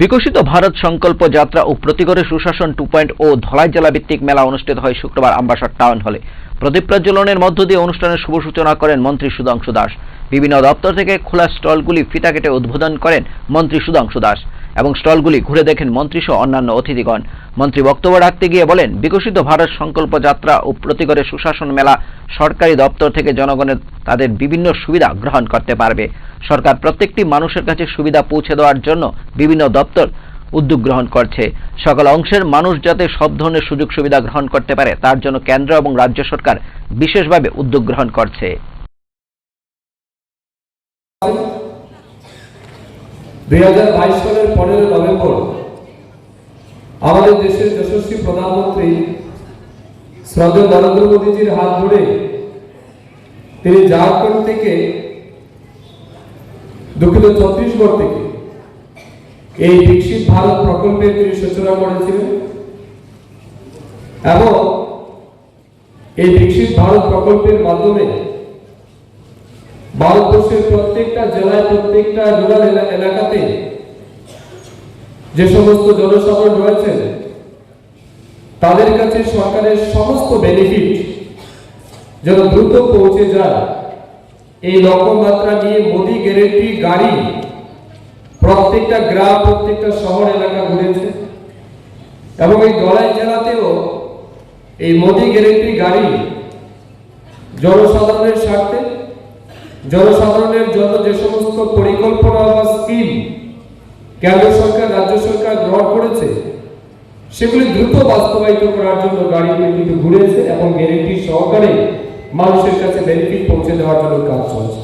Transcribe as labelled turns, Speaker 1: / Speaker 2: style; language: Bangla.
Speaker 1: বিকশিত ভারত সংকল্প যাত্রা ও প্রতিগড়ে সুশাসন টু পয়েন্ট ও ধলাই জেলাভিত্তিক মেলা অনুষ্ঠিত হয় শুক্রবার আম্বাসার টাউন হলে। প্রদীপ প্রজ্বলনের মধ্য দিয়ে অনুষ্ঠানের শুভ সূচনা করেন মন্ত্রী সুধাংশু দাস। বিভিন্ন দপ্তর থেকে খোলা স্টলগুলি ফিতা কেটে উদ্বোধন করেন মন্ত্রী সুধাংশু দাস। এবং স্টলগুলি ঘুরে দেখেন মন্ত্রী সহ অন্যান্য অতিথিগণ। মন্ত্রী বক্তব্য রাখতে গিয়ে বলেন, বিকশিত ভারত সংকল্প যাত্রা ও প্রতিগড়ে সুশাসন মেলা সরকারি দপ্তর থেকে জনগণের তাদের বিভিন্ন সুবিধা গ্রহণ করতে পারবে। সরকার প্রত্যেকটি মানুষের কাছে সুবিধা পৌঁছে দেওয়ার জন্য বিভিন্ন দপ্তর উদ্যোগ গ্রহণ করছে। সকল অংশের মানুষ যাতে সব ধরনের সুযোগ সুবিধা গ্রহণ করতে পারে, তার জন্য কেন্দ্র এবং রাজ্য সরকার বিশেষভাবে উদ্যোগ গ্রহণ করছে।
Speaker 2: দুই হাজার বাইশ সালের পনেরো নভেম্বর আমাদের দেশের যশস্বী প্রধানমন্ত্রী শ্রদ্ধেয় নরেন্দ্র মোদীজির হাত ধরে তিনি ঝাড়খণ্ড থেকে, দুঃখিত ছত্তিশগড় থেকে এই বিকশিত ভারত প্রকল্পের তিনি সূচনা করেছিলেন এবং এই বিকশিত ভারত প্রকল্পের মাধ্যমে ভারতবর্ষের প্রত্যেকটা জেলায়, প্রত্যেকটা রুরাল এলাকাতে যে সমস্ত জনসাধারণ রয়েছেন তাদের কাছে সরকারের সমস্ত বেনিফিট যেন দ্রুত পৌঁছে যায়, এই লক্ষ্যমাত্রা নিয়ে মোদি গ্যারেন্টি গাড়ি প্রত্যেকটা গ্রাম, প্রত্যেকটা শহর, এলাকা ঘুরেছে। এবং এই দলাই জেলাতেও এই মোদি গ্যারেন্টি গাড়ি জনসাধারণের স্বার্থে জনসাধারণের জন্য যে সমস্ত পরিকল্পনা বা স্কিম কেন্দ্র সরকার, রাজ্য সরকার গ্রহণ করেছে, সেগুলি দ্রুত বাস্তবায়িত করার জন্য গাড়িগুলি কিন্তু ঘুরেছে এবং গ্যারেন্টি সহকারে মানুষের কাছে বেনিফিট পৌঁছে দেওয়ার জন্য কাজ চলছে।